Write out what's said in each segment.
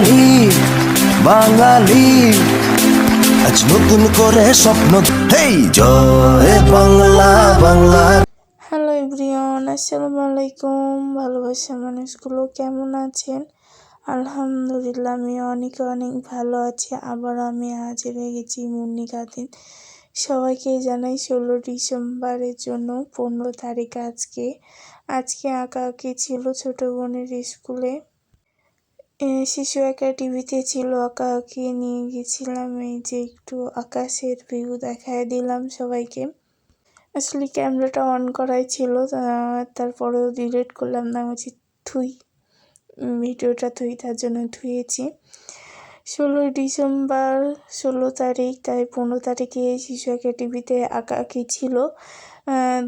বাঙালি বাঙালি। আজ নতুন করে স্বপ্ন হেই, জয় বাংলা বাংলা। হ্যালো এভরিওয়ান, আসসালামু আলাইকুম। ভালোবাসা মানুষগুলো কেমন আছেন? আলহামদুলিল্লাহ, আমি অনেক অনেক ভালো আছি। আবার আমি হাজির হয়ে গেছি মুন্নিকা দিন সবাইকে জানাই ষোলো ডিসেম্বরের জন্য পনেরো তারিখ আজকে। আজকে আঁকা আঁকি ছিল ছোটো বোনের স্কুলে। শিশু একাডেমিতে ছিল আঁকা আঁকি নিয়ে গেছিলাম। এই যে একটু আকাশের ভিউ দেখায় দিলাম সবাইকে। আসলে ক্যামেরাটা অন করাই ছিল তারপরেও ডিলিট করলাম না উচিত থুই। ভিডিওটা থুই, তার জন্য ধুয়েছি। ষোলোই ডিসেম্বর, ষোলো তারিখ, তাই পনেরো তারিখে শিশু একাডেমিতে আঁকা আঁকি ছিল।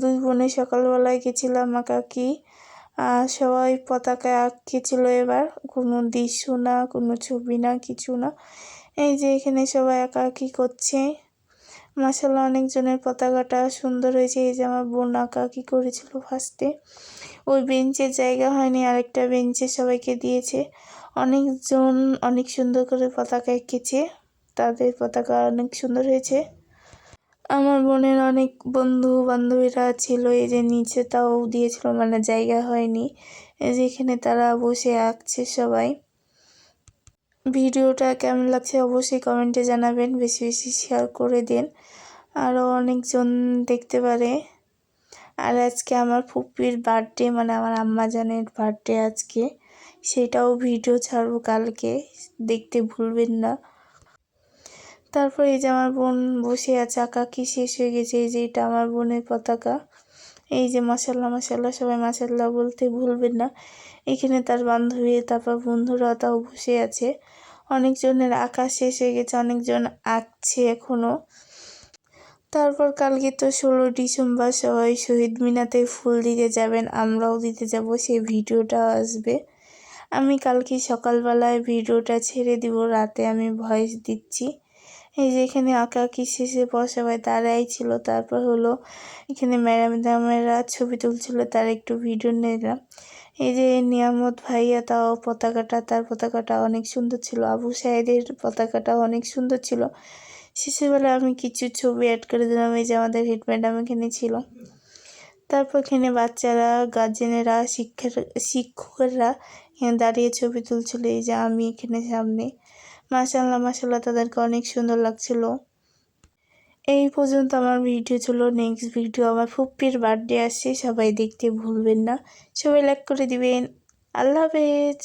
দুই বোনে সকালবেলায় গেছিলাম আঁকা আঁকি সবাই পতাকায় আঁকেছিল এবার। কোনো দৃশ্য না, কোনো ছবি না, কিছু না। এই যে এখানে সবাই আঁকা আঁকি করছে। মাসাল্লাহ অনেকজনের পতাকাটা সুন্দর হয়েছে। এই যে আমার বোন আঁকা কি করেছিল ফার্স্টে ওই বেঞ্চের জায়গা হয়নি, আরেকটা বেঞ্চে সবাইকে দিয়েছে। অনেকজন অনেক সুন্দর করে পতাকা এঁকেছে। তাদের পতাকা অনেক সুন্দর হয়েছে। আমার বোনের অনেক বন্ধু বান্ধবীরা ছিল, এই যে নিচে তাও দিয়েছিল মানে জায়গা হয়নি যেখানে তারা বসে আঁকছে সবাই। ভিডিওটা কেমন লাগছে অবশ্যই কমেন্টে জানাবেন, বেশি বেশি শেয়ার করে দিন আরও অনেকজন দেখতে পারে। আর আজকে আমার ফুপির বার্থডে মানে আমার আম্মাজানের বার্থডে আজকে, সেটাও ভিডিও ছাড়বো কালকে, দেখতে ভুলবেন না। তারপর এই যে আমার বোন বসে আছে, আঁকা কি শেষ হয়ে গেছে, এই যে এটা আমার বোনের পতাকা। এই যে মাসাল্লাহ মাসাল্লাহ সবাই মাসাল্লাহ বলতে ভুলবেন না। এখানে তার বান্ধবী, তারপর বন্ধুরা তাও বসে আছে। অনেকজনের আঁকা শেষ হয়ে গেছে, অনেকজন আঁকছে এখনও তারপর কালকে তো ষোলো ডিসেম্বর, সবাই শহীদ মিনাতে ফুল দিতে যাবেন, আমরাও দিতে যাব, সেই ভিডিওটা আসবে। আমি কালকে সকালবেলায় ভিডিওটা ছেড়ে দিব, রাতে আমি ভয়েস দিচ্ছি। এই যে এখানে আঁকা আঁকাআঁকি শেষে সবাই দাঁড়াই ছিল। তারপর হলো এখানে ম্যাডাম দামেরা ছবি তুলছিল, তার একটু ভিডিও নিলাম। এই যে নিয়ামত ভাইয়া তাও পতাকাটা, তার পতাকাটা অনেক সুন্দর ছিল। আবু সাহেদের পতাকাটা অনেক সুন্দর ছিল। শেষেবেলা আমি কিছু ছবি অ্যাড করে দিলাম, এই যে আমাদের হেড ম্যাডাম এখানে ছিল। তারপর এখানে বাচ্চারা গার্জেনেরা শিক্ষার, শিক্ষকরা এখানে দাঁড়িয়ে ছবি তুলছিল, এই যে আমি এখানে সামনে। মাসাল্লাহ মাসাল্লাহ তাদেরকে অনেক সুন্দর লাগছিল। এই পর্যন্ত আমার ভিডিও ছিল। নেক্সট ভিডিও আমার ফুপ্পির বার্থডে আসছে, সবাই দেখতে ভুলবেন না। সবাই লাইক করে দিবেন। আল্লাহ হাফেজ।